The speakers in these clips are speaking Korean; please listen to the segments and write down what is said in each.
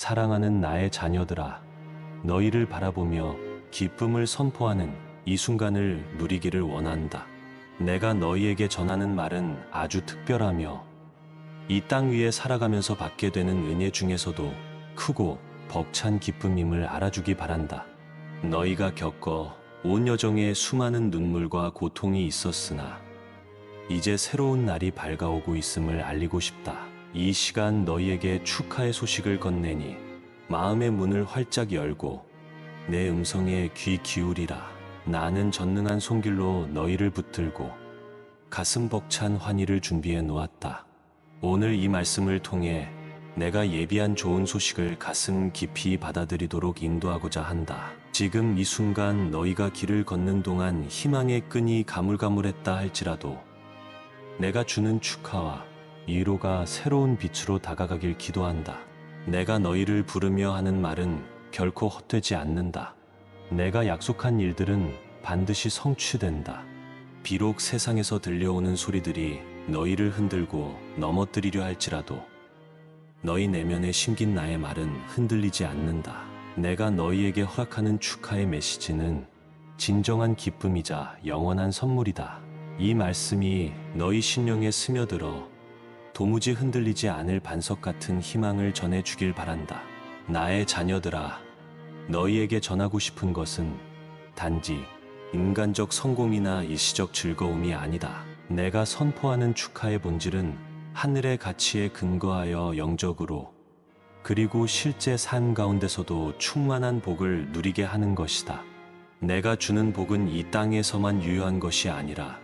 사랑하는 나의 자녀들아, 너희를 바라보며 기쁨을 선포하는 이 순간을 누리기를 원한다. 내가 너희에게 전하는 말은 아주 특별하며 이 땅 위에 살아가면서 받게 되는 은혜 중에서도 크고 벅찬 기쁨임을 알아주기 바란다. 너희가 겪어 온 여정에 수많은 눈물과 고통이 있었으나 이제 새로운 날이 밝아오고 있음을 알리고 싶다. 이 시간 너희에게 축하의 소식을 건네니 마음의 문을 활짝 열고 내 음성에 귀 기울이라. 나는 전능한 손길로 너희를 붙들고 가슴 벅찬 환희를 준비해 놓았다. 오늘 이 말씀을 통해 내가 예비한 좋은 소식을 가슴 깊이 받아들이도록 인도하고자 한다. 지금 이 순간 너희가 길을 걷는 동안 희망의 끈이 가물가물했다 할지라도 내가 주는 축하와 위로가 새로운 빛으로 다가가길 기도한다. 내가 너희를 부르며 하는 말은 결코 헛되지 않는다. 내가 약속한 일들은 반드시 성취된다. 비록 세상에서 들려오는 소리들이 너희를 흔들고 넘어뜨리려 할지라도 너희 내면에 심긴 나의 말은 흔들리지 않는다. 내가 너희에게 허락하는 축하의 메시지는 진정한 기쁨이자 영원한 선물이다. 이 말씀이 너희 심령에 스며들어 도무지 흔들리지 않을 반석 같은 희망을 전해 주길 바란다. 나의 자녀들아, 너희에게 전하고 싶은 것은 단지 인간적 성공이나 일시적 즐거움이 아니다. 내가 선포하는 축하의 본질은 하늘의 가치에 근거하여 영적으로 그리고 실제 삶 가운데서도 충만한 복을 누리게 하는 것이다. 내가 주는 복은 이 땅에서만 유효한 것이 아니라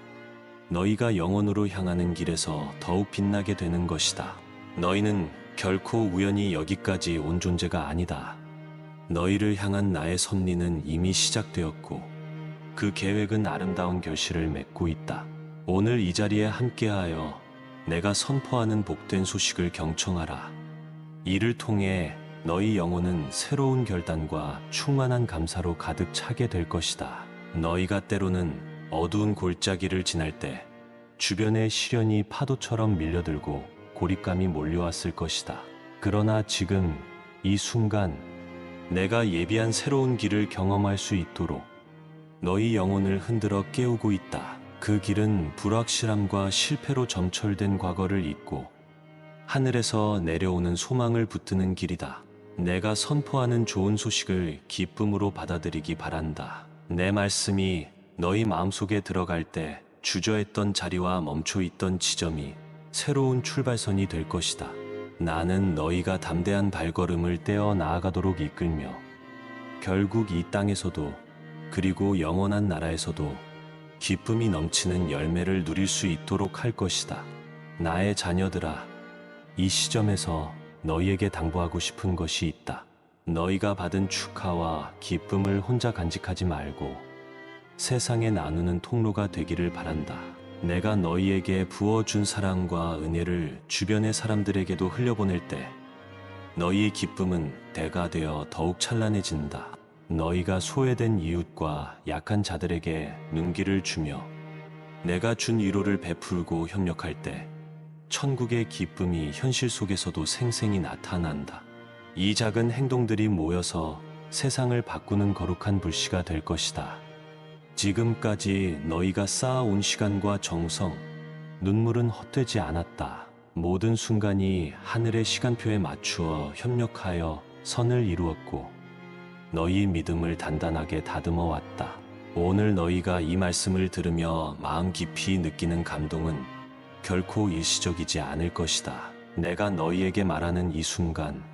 너희가 영원으로 향하는 길에서 더욱 빛나게 되는 것이다. 너희는 결코 우연히 여기까지 온 존재가 아니다. 너희를 향한 나의 섭리는 이미 시작되었고 그 계획은 아름다운 결실을 맺고 있다. 오늘 이 자리에 함께하여 내가 선포하는 복된 소식을 경청하라. 이를 통해 너희 영혼은 새로운 결단과 충만한 감사로 가득 차게 될 것이다. 너희가 때로는 어두운 골짜기를 지날 때 주변의 시련이 파도처럼 밀려들고 고립감이 몰려왔을 것이다. 그러나 지금 이 순간 내가 예비한 새로운 길을 경험할 수 있도록 너희 영혼을 흔들어 깨우고 있다. 그 길은 불확실함과 실패로 점철된 과거를 잊고 하늘에서 내려오는 소망을 붙드는 길이다. 내가 선포하는 좋은 소식을 기쁨으로 받아들이기 바란다. 내 말씀이 너희 마음속에 들어갈 때 주저했던 자리와 멈춰 있던 지점이 새로운 출발선이 될 것이다. 나는 너희가 담대한 발걸음을 떼어 나아가도록 이끌며 결국 이 땅에서도 그리고 영원한 나라에서도 기쁨이 넘치는 열매를 누릴 수 있도록 할 것이다. 나의 자녀들아, 이 시점에서 너희에게 당부하고 싶은 것이 있다. 너희가 받은 축하와 기쁨을 혼자 간직하지 말고 세상에 나누는 통로가 되기를 바란다. 내가 너희에게 부어준 사랑과 은혜를 주변의 사람들에게도 흘려보낼 때 너희의 기쁨은 대가 되어 더욱 찬란해진다. 너희가 소외된 이웃과 약한 자들에게 눈길을 주며 내가 준 위로를 베풀고 협력할 때 천국의 기쁨이 현실 속에서도 생생히 나타난다. 이 작은 행동들이 모여서 세상을 바꾸는 거룩한 불씨가 될 것이다. 지금까지 너희가 쌓아온 시간과 정성, 눈물은 헛되지 않았다. 모든 순간이 하늘의 시간표에 맞추어 협력하여 선을 이루었고 너희 믿음을 단단하게 다듬어 왔다. 오늘 너희가 이 말씀을 들으며 마음 깊이 느끼는 감동은 결코 일시적이지 않을 것이다. 내가 너희에게 말하는 이 순간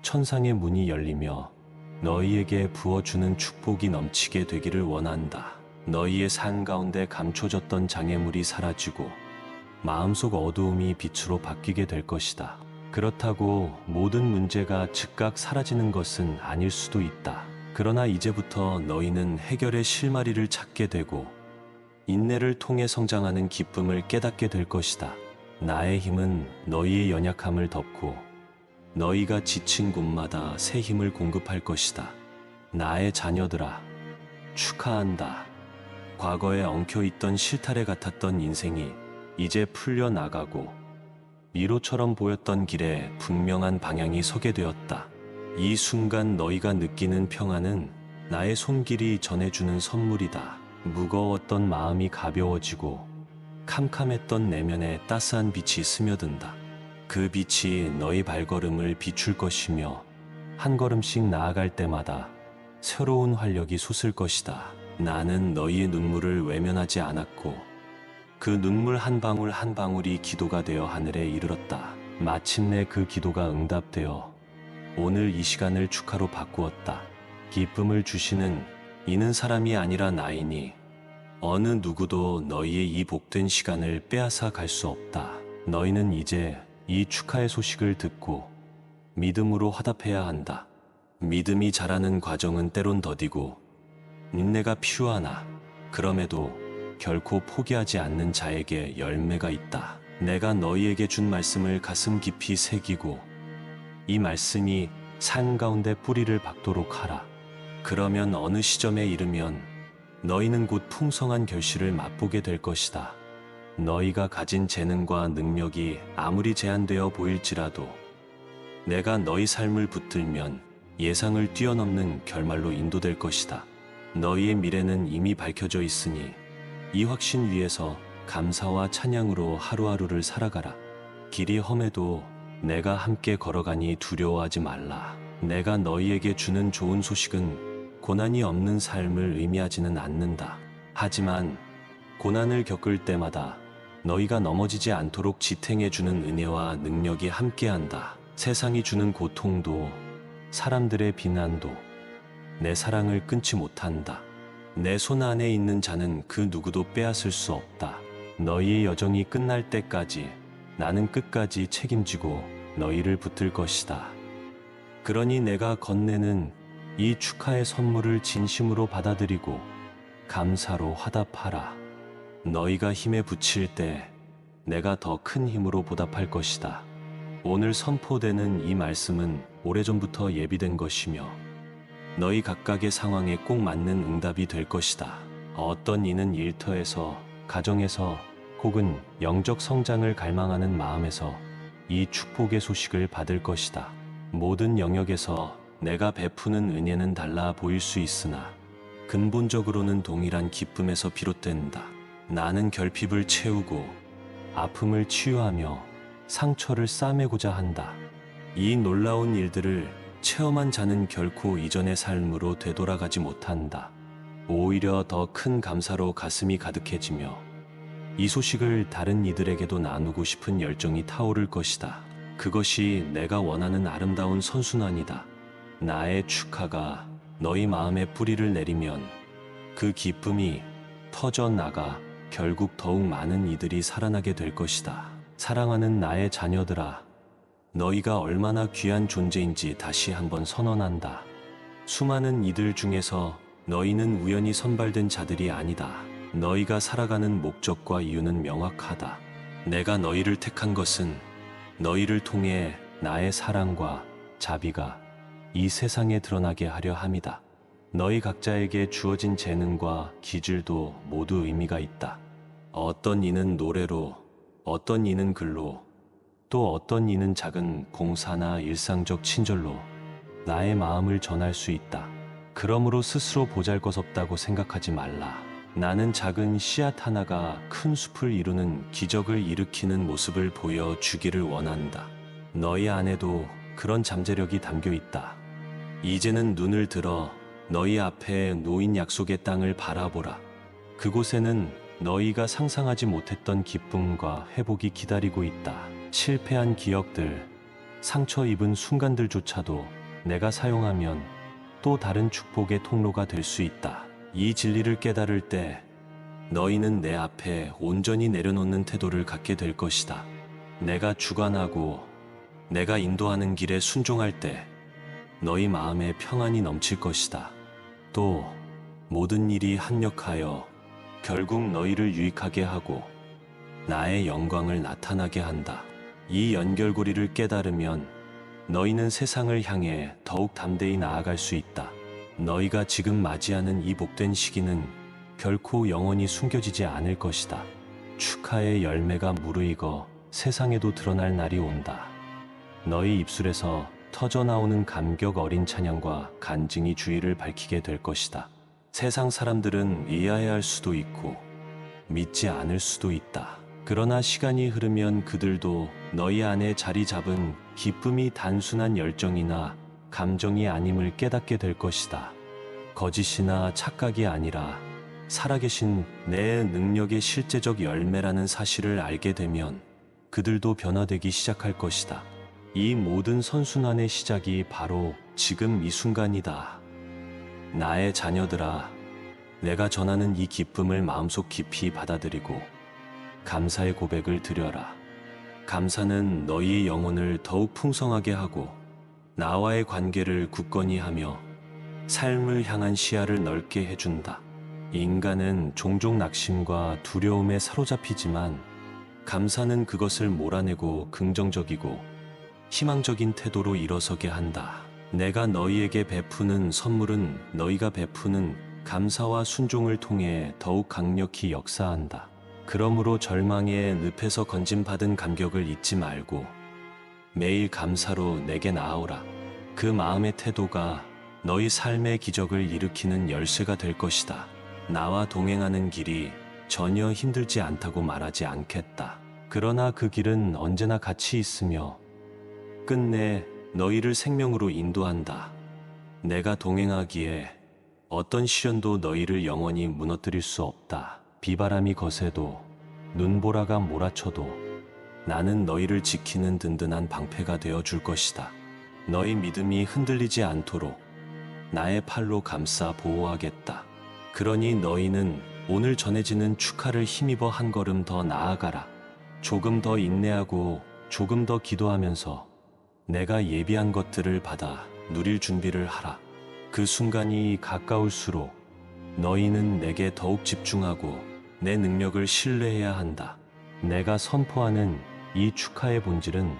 천상의 문이 열리며 너희에게 부어주는 축복이 넘치게 되기를 원한다. 너희의 삶 가운데 감춰졌던 장애물이 사라지고 마음속 어두움이 빛으로 바뀌게 될 것이다. 그렇다고 모든 문제가 즉각 사라지는 것은 아닐 수도 있다. 그러나 이제부터 너희는 해결의 실마리를 찾게 되고 인내를 통해 성장하는 기쁨을 깨닫게 될 것이다. 나의 힘은 너희의 연약함을 덮고 너희가 지친 곳마다 새 힘을 공급할 것이다. 나의 자녀들아, 축하한다. 과거에 엉켜 있던 실타래 같았던 인생이 이제 풀려나가고 미로처럼 보였던 길에 분명한 방향이 서게 되었다. 이 순간 너희가 느끼는 평안은 나의 손길이 전해주는 선물이다. 무거웠던 마음이 가벼워지고 캄캄했던 내면에 따스한 빛이 스며든다. 그 빛이 너희 발걸음을 비출 것이며 한 걸음씩 나아갈 때마다 새로운 활력이 솟을 것이다. 나는 너희의 눈물을 외면하지 않았고 그 눈물 한 방울 한 방울이 기도가 되어 하늘에 이르렀다. 마침내 그 기도가 응답되어 오늘 이 시간을 축하로 바꾸었다. 기쁨을 주시는 이는 사람이 아니라 나이니 어느 누구도 너희의 이 복된 시간을 빼앗아 갈 수 없다. 너희는 이제 이 축하의 소식을 듣고 믿음으로 화답해야 한다. 믿음이 자라는 과정은 때론 더디고 인내가 필요하나 그럼에도 결코 포기하지 않는 자에게 열매가 있다. 내가 너희에게 준 말씀을 가슴 깊이 새기고 이 말씀이 삶 가운데 뿌리를 박도록 하라. 그러면 어느 시점에 이르면 너희는 곧 풍성한 결실을 맛보게 될 것이다. 너희가 가진 재능과 능력이 아무리 제한되어 보일지라도 내가 너희 삶을 붙들면 예상을 뛰어넘는 결말로 인도될 것이다. 너희의 미래는 이미 밝혀져 있으니 이 확신 위에서 감사와 찬양으로 하루하루를 살아가라. 길이 험해도 내가 함께 걸어가니 두려워하지 말라. 내가 너희에게 주는 좋은 소식은 고난이 없는 삶을 의미하지는 않는다. 하지만 고난을 겪을 때마다 너희가 넘어지지 않도록 지탱해주는 은혜와 능력이 함께한다. 세상이 주는 고통도 사람들의 비난도 내 사랑을 끊지 못한다. 내 손 안에 있는 자는 그 누구도 빼앗을 수 없다. 너희의 여정이 끝날 때까지 나는 끝까지 책임지고 너희를 붙들 것이다. 그러니 내가 건네는 이 축하의 선물을 진심으로 받아들이고 감사로 화답하라. 너희가 힘에 부칠 때 내가 더 큰 힘으로 보답할 것이다. 오늘 선포되는 이 말씀은 오래전부터 예비된 것이며 너희 각각의 상황에 꼭 맞는 응답이 될 것이다. 어떤 이는 일터에서, 가정에서, 혹은 영적 성장을 갈망하는 마음에서 이 축복의 소식을 받을 것이다. 모든 영역에서 내가 베푸는 은혜는 달라 보일 수 있으나 근본적으로는 동일한 기쁨에서 비롯된다. 나는 결핍을 채우고 아픔을 치유하며 상처를 싸매고자 한다. 이 놀라운 일들을 체험한 자는 결코 이전의 삶으로 되돌아가지 못한다. 오히려 더 큰 감사로 가슴이 가득해지며 이 소식을 다른 이들에게도 나누고 싶은 열정이 타오를 것이다. 그것이 내가 원하는 아름다운 선순환이다. 나의 축하가 너희 마음에 뿌리를 내리면 그 기쁨이 터져 나가 결국 더욱 많은 이들이 살아나게 될 것이다. 사랑하는 나의 자녀들아, 너희가 얼마나 귀한 존재인지 다시 한번 선언한다. 수많은 이들 중에서 너희는 우연히 선발된 자들이 아니다. 너희가 살아가는 목적과 이유는 명확하다. 내가 너희를 택한 것은 너희를 통해 나의 사랑과 자비가 이 세상에 드러나게 하려 함이다. 너희 각자에게 주어진 재능과 기질도 모두 의미가 있다. 어떤 이는 노래로, 어떤 이는 글로, 또 어떤 이는 작은 봉사나 일상적 친절로 나의 마음을 전할 수 있다. 그러므로 스스로 보잘것없다고 생각하지 말라. 나는 작은 씨앗 하나가 큰 숲을 이루는 기적을 일으키는 모습을 보여주기를 원한다. 너희 안에도 그런 잠재력이 담겨 있다. 이제는 눈을 들어 너희 앞에 놓인 약속의 땅을 바라보라. 그곳에는 너희가 상상하지 못했던 기쁨과 회복이 기다리고 있다. 실패한 기억들, 상처 입은 순간들조차도 내가 사용하면 또 다른 축복의 통로가 될 수 있다. 이 진리를 깨달을 때 너희는 내 앞에 온전히 내려놓는 태도를 갖게 될 것이다. 내가 주관하고 내가 인도하는 길에 순종할 때 너희 마음에 평안이 넘칠 것이다. 또 모든 일이 합력하여 결국 너희를 유익하게 하고 나의 영광을 나타나게 한다. 이 연결고리를 깨달으면 너희는 세상을 향해 더욱 담대히 나아갈 수 있다. 너희가 지금 맞이하는 이 복된 시기는 결코 영원히 숨겨지지 않을 것이다. 축하의 열매가 무르익어 세상에도 드러날 날이 온다. 너희 입술에서 터져 나오는 감격 어린 찬양과 간증이 주의를 밝히게 될 것이다. 세상 사람들은 이해할 수도 있고 믿지 않을 수도 있다. 그러나 시간이 흐르면 그들도 너희 안에 자리 잡은 기쁨이 단순한 열정이나 감정이 아님을 깨닫게 될 것이다. 거짓이나 착각이 아니라 살아계신 내 능력의 실제적 열매라는 사실을 알게 되면 그들도 변화되기 시작할 것이다. 이 모든 선순환의 시작이 바로 지금 이 순간이다. 나의 자녀들아, 내가 전하는 이 기쁨을 마음속 깊이 받아들이고 감사의 고백을 드려라. 감사는 너희의 영혼을 더욱 풍성하게 하고 나와의 관계를 굳건히 하며 삶을 향한 시야를 넓게 해준다. 인간은 종종 낙심과 두려움에 사로잡히지만 감사는 그것을 몰아내고 긍정적이고 희망적인 태도로 일어서게 한다. 내가 너희에게 베푸는 선물은 너희가 베푸는 감사와 순종을 통해 더욱 강력히 역사한다. 그러므로 절망의 늪에서 건진받은 감격을 잊지 말고 매일 감사로 내게 나아오라. 그 마음의 태도가 너희 삶의 기적을 일으키는 열쇠가 될 것이다. 나와 동행하는 길이 전혀 힘들지 않다고 말하지 않겠다. 그러나 그 길은 언제나 같이 있으며 끝내 너희를 생명으로 인도한다. 내가 동행하기에 어떤 시련도 너희를 영원히 무너뜨릴 수 없다. 비바람이 거세도 눈보라가 몰아쳐도 나는 너희를 지키는 든든한 방패가 되어 줄 것이다. 너희 믿음이 흔들리지 않도록 나의 팔로 감싸 보호하겠다. 그러니 너희는 오늘 전해지는 축하를 힘입어 한 걸음 더 나아가라. 조금 더 인내하고 조금 더 기도하면서 내가 예비한 것들을 받아 누릴 준비를 하라. 그 순간이 가까울수록 너희는 내게 더욱 집중하고 내 능력을 신뢰해야 한다. 내가 선포하는 이 축하의 본질은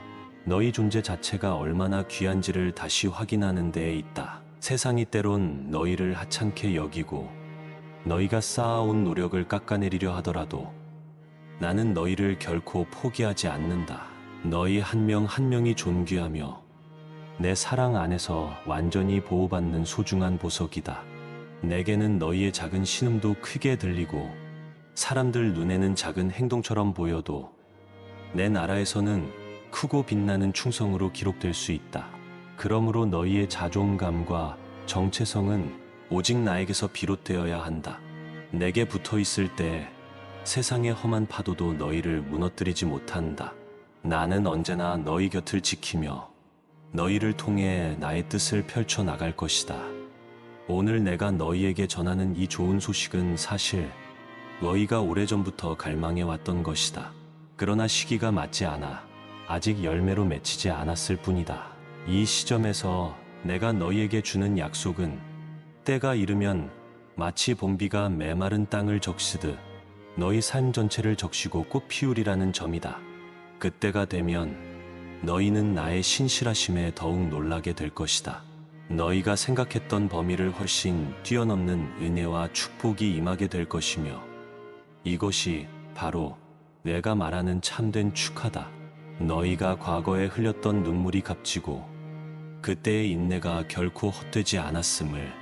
너희 존재 자체가 얼마나 귀한지를 다시 확인하는 데에 있다. 세상이 때론 너희를 하찮게 여기고 너희가 쌓아온 노력을 깎아내리려 하더라도 나는 너희를 결코 포기하지 않는다. 너희 한 명 한 명이 존귀하며 내 사랑 안에서 완전히 보호받는 소중한 보석이다. 내게는 너희의 작은 신음도 크게 들리고 사람들 눈에는 작은 행동처럼 보여도 내 나라에서는 크고 빛나는 충성으로 기록될 수 있다. 그러므로 너희의 자존감과 정체성은 오직 나에게서 비롯되어야 한다. 내게 붙어 있을 때 세상의 험한 파도도 너희를 무너뜨리지 못한다. 나는 언제나 너희 곁을 지키며 너희를 통해 나의 뜻을 펼쳐 나갈 것이다. 오늘 내가 너희에게 전하는 이 좋은 소식은 사실 너희가 오래전부터 갈망해 왔던 것이다. 그러나 시기가 맞지 않아 아직 열매로 맺히지 않았을 뿐이다. 이 시점에서 내가 너희에게 주는 약속은 때가 이르면 마치 봄비가 메마른 땅을 적시듯 너희 삶 전체를 적시고 꽃 피우리라는 점이다. 그때가 되면 너희는 나의 신실하심에 더욱 놀라게 될 것이다. 너희가 생각했던 범위를 훨씬 뛰어넘는 은혜와 축복이 임하게 될 것이며 이것이 바로 내가 말하는 참된 축하다. 너희가 과거에 흘렸던 눈물이 값지고 그때의 인내가 결코 헛되지 않았음을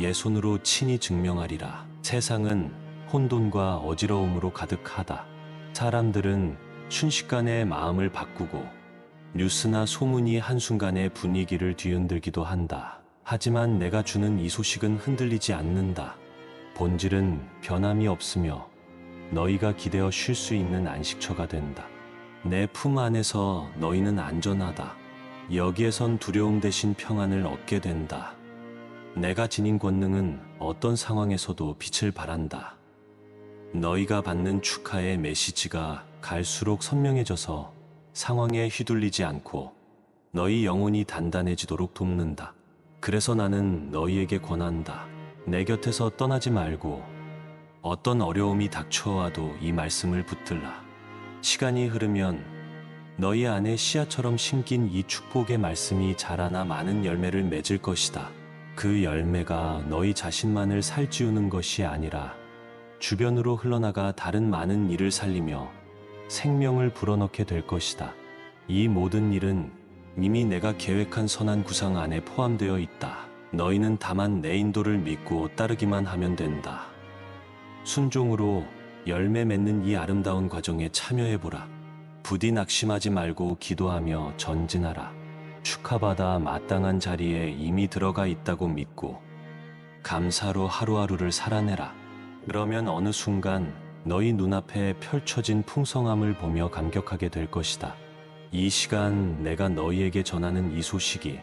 예 손으로 친히 증명하리라. 세상은 혼돈과 어지러움으로 가득하다. 사람들은 순식간에 마음을 바꾸고 뉴스나 소문이 한순간에 분위기를 뒤흔들기도 한다. 하지만 내가 주는 이 소식은 흔들리지 않는다. 본질은 변함이 없으며 너희가 기대어 쉴 수 있는 안식처가 된다. 내 품 안에서 너희는 안전하다. 여기에선 두려움 대신 평안을 얻게 된다. 내가 지닌 권능은 어떤 상황에서도 빛을 발한다. 너희가 받는 축하의 메시지가 갈수록 선명해져서 상황에 휘둘리지 않고 너희 영혼이 단단해지도록 돕는다. 그래서 나는 너희에게 권한다. 내 곁에서 떠나지 말고 어떤 어려움이 닥쳐와도 이 말씀을 붙들라. 시간이 흐르면 너희 안에 씨앗처럼 심긴 이 축복의 말씀이 자라나 많은 열매를 맺을 것이다. 그 열매가 너희 자신만을 살찌우는 것이 아니라 주변으로 흘러나가 다른 많은 일을 살리며 생명을 불어넣게 될 것이다. 이 모든 일은 이미 내가 계획한 선한 구상 안에 포함되어 있다. 너희는 다만 내 인도를 믿고 따르기만 하면 된다. 순종으로 열매 맺는 이 아름다운 과정에 참여해보라. 부디 낙심하지 말고 기도하며 전진하라. 축하받아 마땅한 자리에 이미 들어가 있다고 믿고 감사로 하루하루를 살아내라. 그러면 어느 순간 너희 눈앞에 펼쳐진 풍성함을 보며 감격하게 될 것이다. 이 시간 내가 너희에게 전하는 이 소식이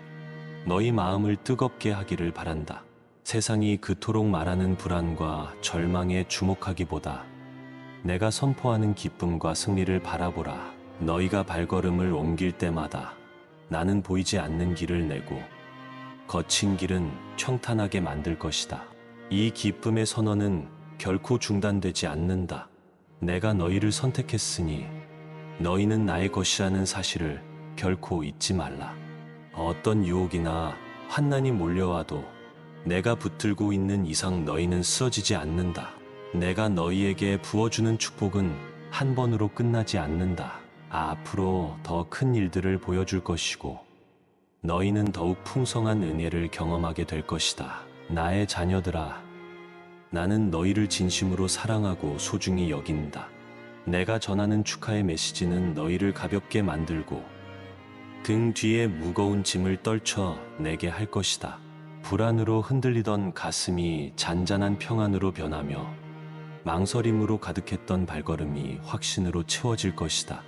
너희 마음을 뜨겁게 하기를 바란다. 세상이 그토록 말하는 불안과 절망에 주목하기보다 내가 선포하는 기쁨과 승리를 바라보라. 너희가 발걸음을 옮길 때마다 나는 보이지 않는 길을 내고 거친 길은 평탄하게 만들 것이다. 이 기쁨의 선언은 결코 중단되지 않는다. 내가 너희를 선택했으니 너희는 나의 것이라는 사실을 결코 잊지 말라. 어떤 유혹이나 환난이 몰려와도 내가 붙들고 있는 이상 너희는 쓰러지지 않는다. 내가 너희에게 부어주는 축복은 한 번으로 끝나지 않는다. 앞으로 더 큰 일들을 보여줄 것이고 너희는 더욱 풍성한 은혜를 경험하게 될 것이다. 나의 자녀들아, 나는 너희를 진심으로 사랑하고 소중히 여긴다. 내가 전하는 축하의 메시지는 너희를 가볍게 만들고 등 뒤에 무거운 짐을 떨쳐 내게 할 것이다. 불안으로 흔들리던 가슴이 잔잔한 평안으로 변하며 망설임으로 가득했던 발걸음이 확신으로 채워질 것이다.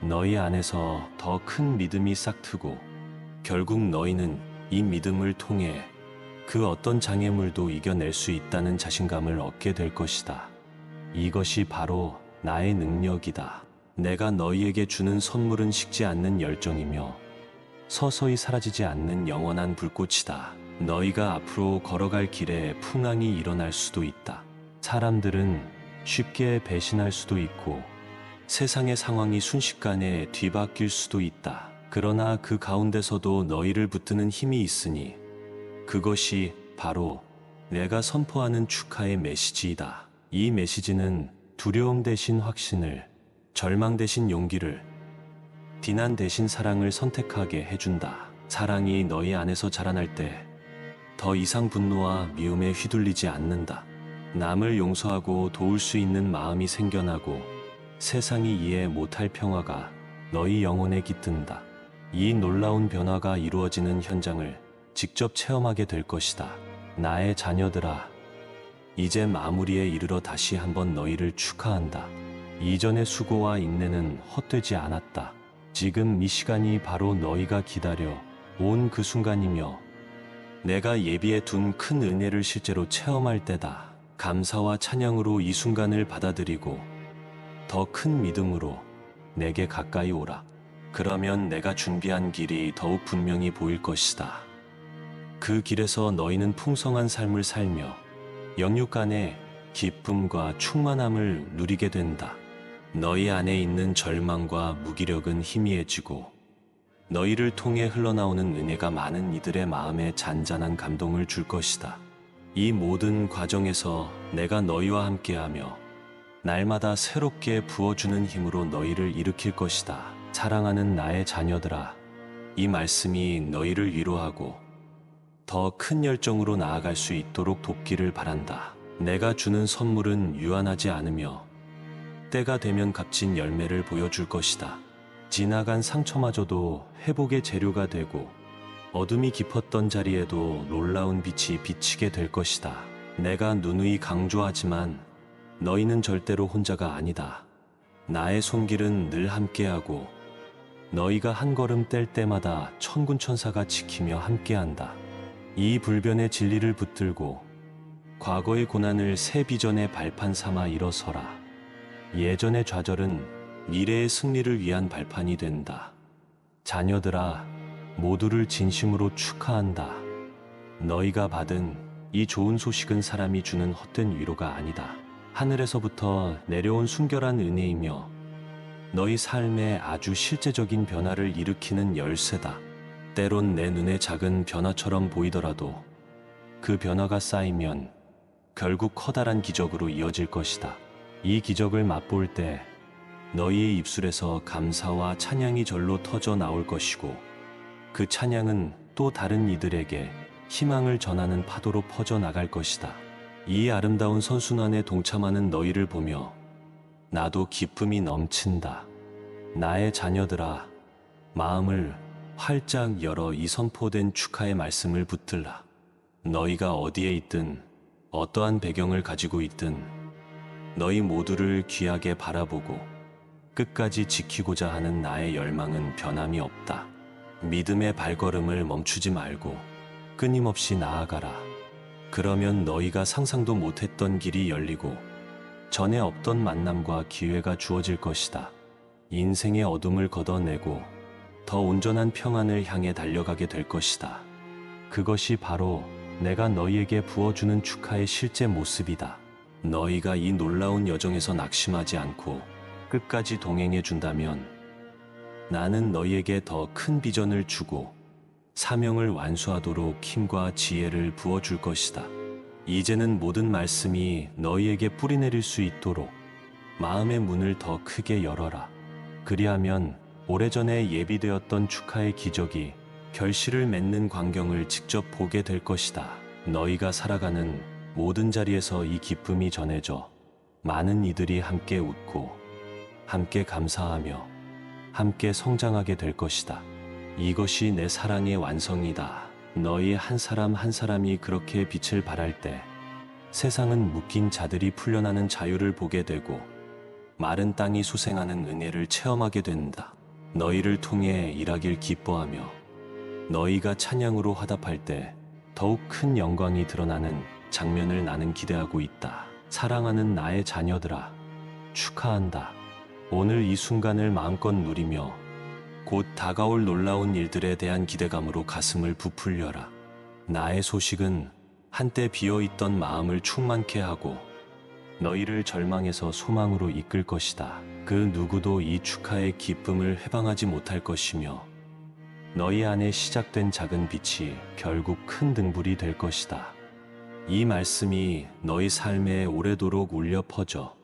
너희 안에서 더 큰 믿음이 싹트고 결국 너희는 이 믿음을 통해 그 어떤 장애물도 이겨낼 수 있다는 자신감을 얻게 될 것이다. 이것이 바로 나의 능력이다. 내가 너희에게 주는 선물은 식지 않는 열정이며 서서히 사라지지 않는 영원한 불꽃이다. 너희가 앞으로 걸어갈 길에 풍랑이 일어날 수도 있다. 사람들은 쉽게 배신할 수도 있고 세상의 상황이 순식간에 뒤바뀔 수도 있다. 그러나 그 가운데서도 너희를 붙드는 힘이 있으니 그것이 바로 내가 선포하는 축하의 메시지이다. 이 메시지는 두려움 대신 확신을, 절망 대신 용기를, 비난 대신 사랑을 선택하게 해준다. 사랑이 너희 안에서 자라날 때 더 이상 분노와 미움에 휘둘리지 않는다. 남을 용서하고 도울 수 있는 마음이 생겨나고 세상이 이해 못할 평화가 너희 영혼에 깃든다. 이 놀라운 변화가 이루어지는 현장을 직접 체험하게 될 것이다. 나의 자녀들아, 이제 마무리에 이르러 다시 한번 너희를 축하한다. 이전의 수고와 인내는 헛되지 않았다. 지금 이 시간이 바로 너희가 기다려 온 그 순간이며 내가 예비해 둔 큰 은혜를 실제로 체험할 때다. 감사와 찬양으로 이 순간을 받아들이고 더 큰 믿음으로 내게 가까이 오라. 그러면 내가 준비한 길이 더욱 분명히 보일 것이다. 그 길에서 너희는 풍성한 삶을 살며 영육 간의 기쁨과 충만함을 누리게 된다. 너희 안에 있는 절망과 무기력은 희미해지고 너희를 통해 흘러나오는 은혜가 많은 이들의 마음에 잔잔한 감동을 줄 것이다. 이 모든 과정에서 내가 너희와 함께하며 날마다 새롭게 부어주는 힘으로 너희를 일으킬 것이다. 사랑하는 나의 자녀들아, 이 말씀이 너희를 위로하고 더 큰 열정으로 나아갈 수 있도록 돕기를 바란다. 내가 주는 선물은 유한하지 않으며 때가 되면 값진 열매를 보여줄 것이다. 지나간 상처마저도 회복의 재료가 되고 어둠이 깊었던 자리에도 놀라운 빛이 비치게 될 것이다. 내가 누누이 강조하지만 너희는 절대로 혼자가 아니다. 나의 손길은 늘 함께하고 너희가 한 걸음 뗄 때마다 천군 천사가 지키며 함께한다. 이 불변의 진리를 붙들고 과거의 고난을 새 비전의 발판 삼아 일어서라. 예전의 좌절은 미래의 승리를 위한 발판이 된다. 자녀들아, 모두를 진심으로 축하한다. 너희가 받은 이 좋은 소식은 사람이 주는 헛된 위로가 아니다. 하늘에서부터 내려온 순결한 은혜이며 너희 삶에 아주 실제적인 변화를 일으키는 열쇠다. 때론 내 눈에 작은 변화처럼 보이더라도 그 변화가 쌓이면 결국 커다란 기적으로 이어질 것이다. 이 기적을 맛볼 때 너희의 입술에서 감사와 찬양이 절로 터져 나올 것이고 그 찬양은 또 다른 이들에게 희망을 전하는 파도로 퍼져 나갈 것이다. 이 아름다운 선순환에 동참하는 너희를 보며 나도 기쁨이 넘친다. 나의 자녀들아, 마음을 활짝 열어 이 선포된 축하의 말씀을 붙들라. 너희가 어디에 있든 어떠한 배경을 가지고 있든 너희 모두를 귀하게 바라보고 끝까지 지키고자 하는 나의 열망은 변함이 없다. 믿음의 발걸음을 멈추지 말고 끊임없이 나아가라. 그러면 너희가 상상도 못했던 길이 열리고 전에 없던 만남과 기회가 주어질 것이다. 인생의 어둠을 걷어내고 더 온전한 평안을 향해 달려가게 될 것이다. 그것이 바로 내가 너희에게 부어주는 축하의 실제 모습이다. 너희가 이 놀라운 여정에서 낙심하지 않고 끝까지 동행해 준다면 나는 너희에게 더 큰 비전을 주고 사명을 완수하도록 힘과 지혜를 부어줄 것이다. 이제는 모든 말씀이 너희에게 뿌리내릴 수 있도록 마음의 문을 더 크게 열어라. 그리하면 오래전에 예비되었던 축하의 기적이 결실을 맺는 광경을 직접 보게 될 것이다. 너희가 살아가는 모든 자리에서 이 기쁨이 전해져 많은 이들이 함께 웃고 함께 감사하며 함께 성장하게 될 것이다. 이것이 내 사랑의 완성이다. 너희 한 사람 한 사람이 그렇게 빛을 발할 때 세상은 묶인 자들이 풀려나는 자유를 보게 되고 마른 땅이 수생하는 은혜를 체험하게 된다. 너희를 통해 일하길 기뻐하며 너희가 찬양으로 화답할 때 더욱 큰 영광이 드러나는 장면을 나는 기대하고 있다. 사랑하는 나의 자녀들아, 축하한다. 오늘 이 순간을 마음껏 누리며 곧 다가올 놀라운 일들에 대한 기대감으로 가슴을 부풀려라. 나의 소식은 한때 비어있던 마음을 충만케 하고 너희를 절망에서 소망으로 이끌 것이다. 그 누구도 이 축하의 기쁨을 해방하지 못할 것이며 너희 안에 시작된 작은 빛이 결국 큰 등불이 될 것이다. 이 말씀이 너희 삶에 오래도록 울려 퍼져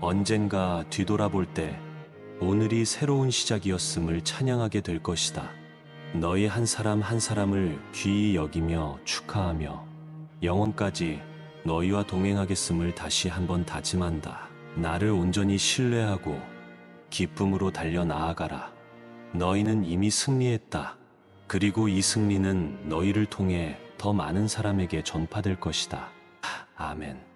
언젠가 뒤돌아볼 때 오늘이 새로운 시작이었음을 찬양하게 될 것이다. 너희 한 사람 한 사람을 귀히 여기며 축하하며 영원까지 너희와 동행하겠음을 다시 한번 다짐한다. 나를 온전히 신뢰하고 기쁨으로 달려 나아가라. 너희는 이미 승리했다. 그리고 이 승리는 너희를 통해 더 많은 사람에게 전파될 것이다. 하, 아멘.